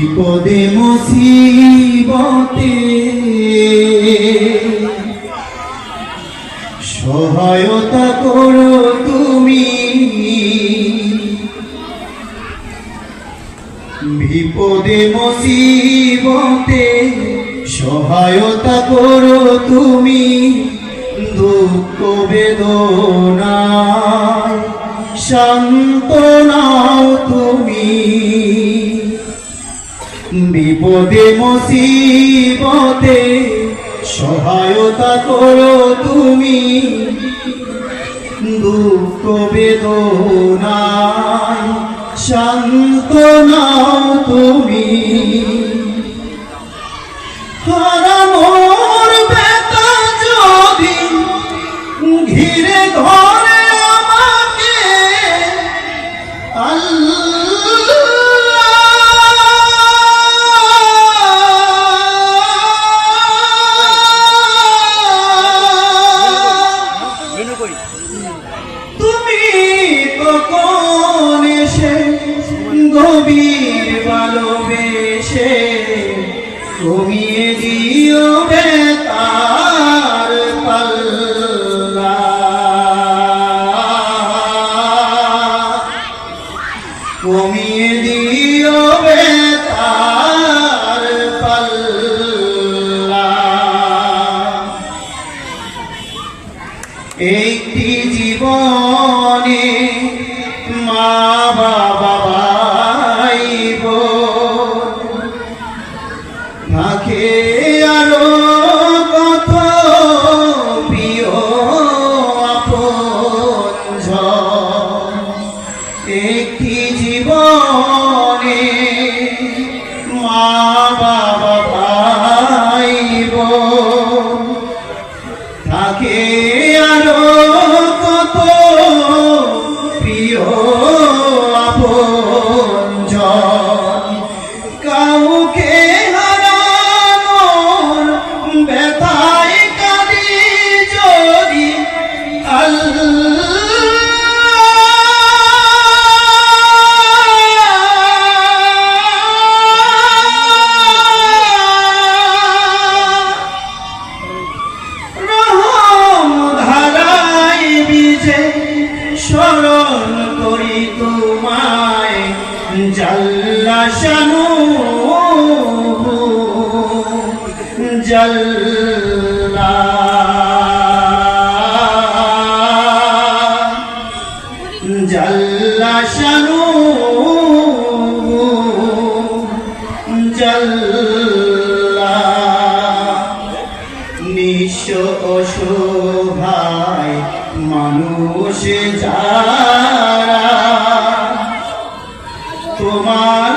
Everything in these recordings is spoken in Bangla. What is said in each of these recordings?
বিপদে মুসিবতে সহায়তা করো তুমি। বিপদে মুসিবতে সহায়তা করো তুমি। দুঃখ বেদনায় শান্ত নাও তুমি। বিপদে মুসিবতে সহায়তা করো তুমি। দুঃখ বেদনায় শান্ত নাও তুমি। হারানোর কমিয়ে দিও বেতার স্মরণ করি তোমায় জাল্লা শানু। জাল্লা। শানু। জাল্লা। নিঃস্ব অসহায় মানুষ যারা তোমার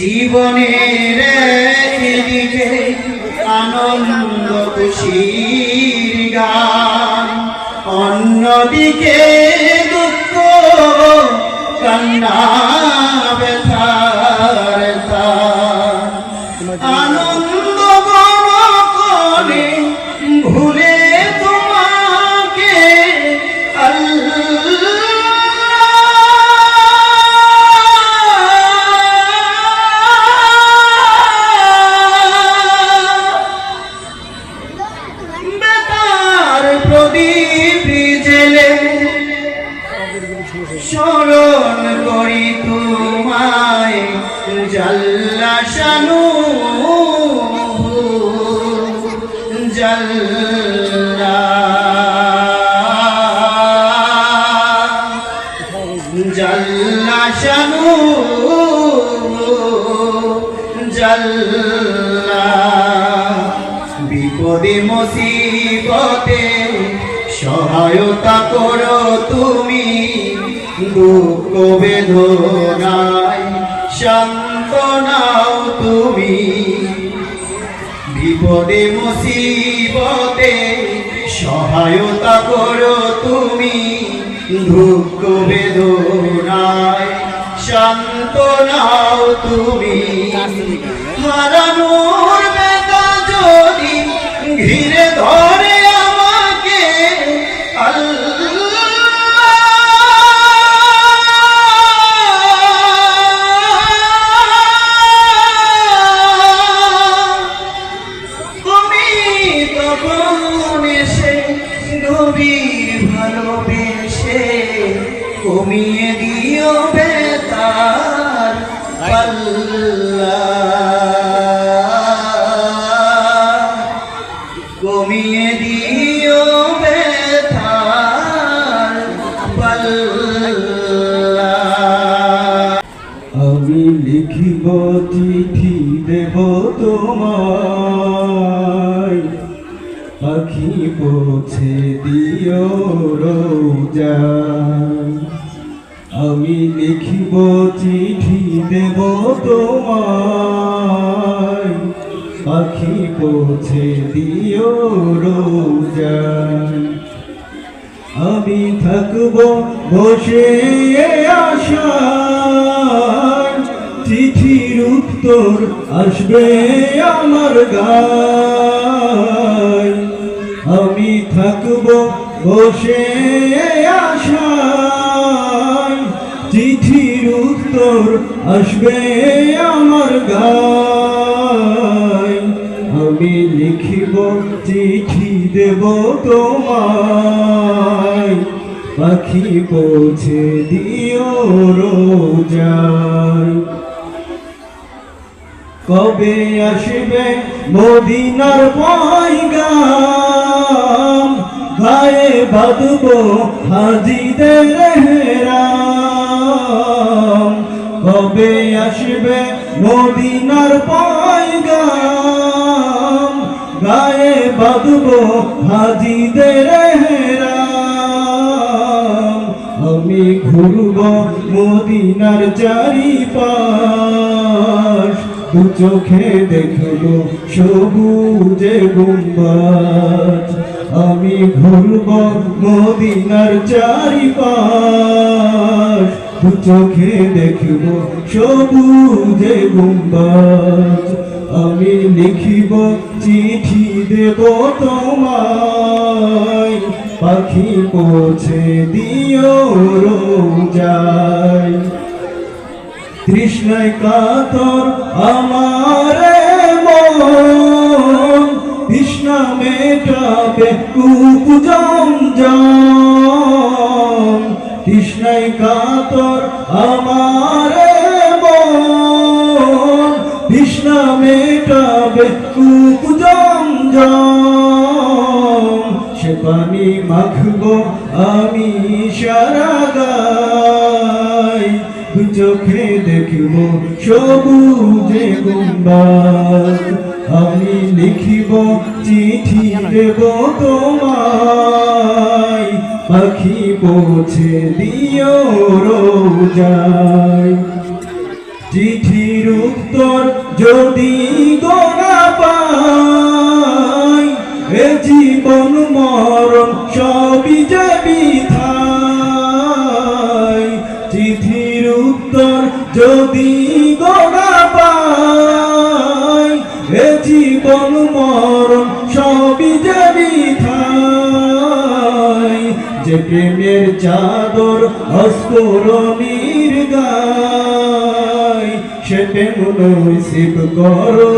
জীবনের দিকে আনন্দ খুশির গান। অন্যদিকে দুঃখ কান্না ব্যথার বিপদে মুসিবতে সহায়তা করো তুমি দুঃখ বেদনায় শান্ত নাও তুমি। বিপদে মুসিবতে সহায়তা করো তুমি দুঃখ বেদনায় শান্ত নাও তুমি। হারানোর দিও রোজা। আমি থাকব বসে আশায় চিঠির উত্তর আসবে আমার গায়। আমি থাকব বসে আশায় চিঠির উত্তর আসবে আমার গায়। চিঠি দেব তোমায়। পাখি পৌঁছে দিও রোজায়। কবে আসবে মদিনার হাজিদের হেরাম কবে আসবে মদিনার পয়গাম? বাঁধব হাজিদের হেরাম। আমি ঘুরব মদিনার চারিপাশ। দু চোখে দেখব সবুজে গুম্বাজ। আমি ঘুরব মদিনার চারিপাশ। দু চোখে দেখব সবুজে গুম্বাজ। আমি লিখিব, চিঠি দেব তোমায়। পাখি পৌঁছে দিও রোজায়। তৃষ্ণায় কাতর আমার মন। তৃষ্ণা মেটাবে কূপ জম তৃষ্ণায় কাতর দেখব সবুজে গুম্বাদ আমি লিখিব চিঠি দেব তোমায়। পাখি পৌঁছে দিও রোজায়। চিঠির উত্তর যদি গোনা পাই এ জীবন মরণ পাই জীবন যে প্রেমের চাদর অস্ফুরণীর গায়, সে প্রেম নসিব করো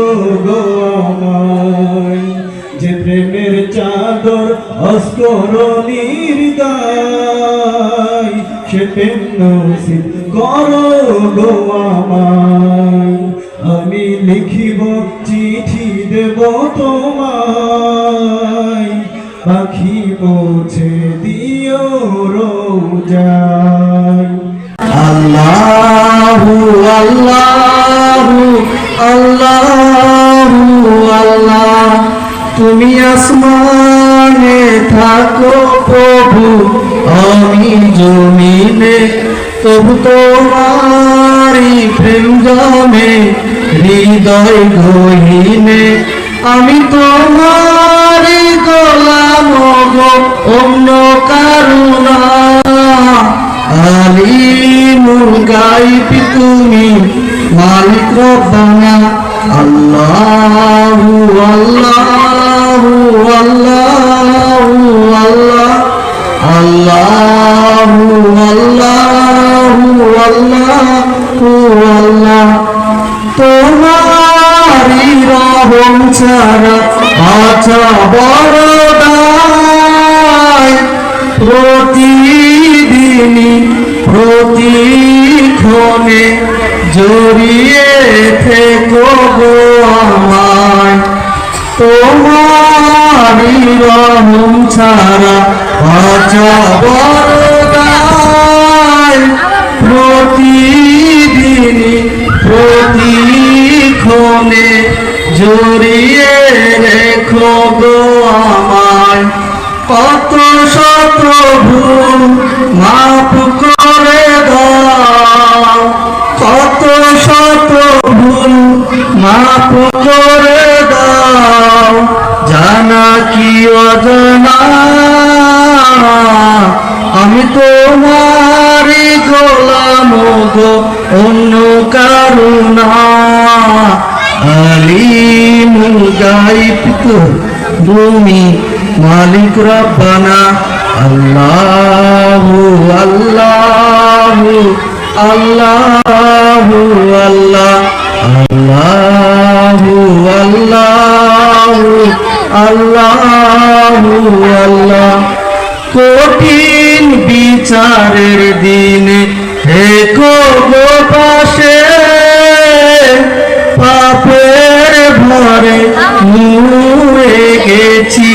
যে প্রেমের চাদর অস্ফুরণীর গায়, সে প্রেম নসিব করো গো আমায়। আমি লিখিব চিঠি দেব তোমায়। পাখি পৌঁছে দিও রোজায়। আল্লাহু আল্লাহু, আল্লাহ আল্লাহ। তুমি আসমানে থাকো প্রভু। আমি জমিনে তবু তোমারি প্রেম জমে হৃদয় গহীনে, আমি তোমারি গোলাম গো, অন্য কারুণা আলিমুল গাইব তুমি, মালিক রব্বানা, আল্লাহু আল্লাহু। তোমারি রহম ছাড়া বাঁচা বড় প্রতিদিনই প্রতিক্ষণে জড়িয়ে থেকো গো আমায়। তোমারি রহম ছাড়া বাঁচা বড় দায় প্রতিক্ষণে জড়িয়ে রেখো গো আমায় কত শত ভুল মাপ করে দাও। কত শত ভুল মাপ করে দাও। জানা কি অজানা? আমি তোমারি গোলাম গো, অন্য কারুণা আলিমুল গাইব তুমি মালিক রব্বানা। আল্লাহু আল্লাহু আল্লাহু আল্লাহ, আল্লাহু আল্লাহু আল্লাহু আল্লাহ। কঠিন বিচারের দিনে হে গেছি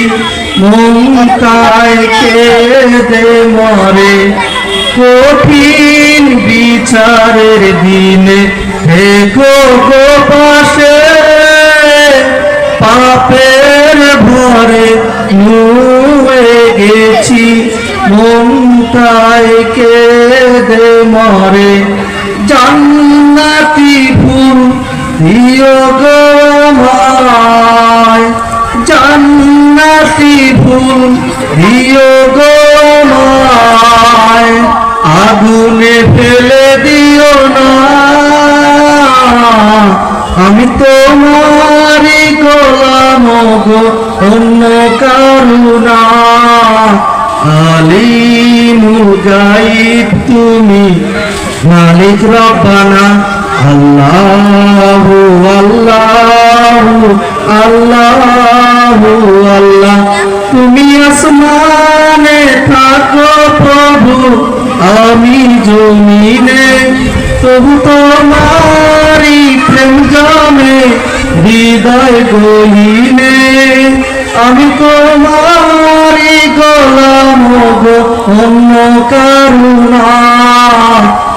মমতায় কেঁদে মরে। কঠিন বিচারের দিনে হে গো পাশে, পাপের ভরে নুয়ে গেছি। মমতায় কেঁদে মরে, জান্নাতি ফুল দিও গো জান্নাতি ফুল দিও গো আগুনে ফেলে দিও না। আমি তোমারি গোলাম গো, অন্য কারুণা আলিমুল গাইব তুমি, মালিক রব্বানা। আল্লাহু আল্লাহু আল্লাহু আল্লাহ তুমি আসমানে থাকো প্রভু, আমি জমিনে। তবু তোমারি প্রেম জমে, হৃদয় গলিনে আমি তোমারি গোলাম গো, অন্য কারুণা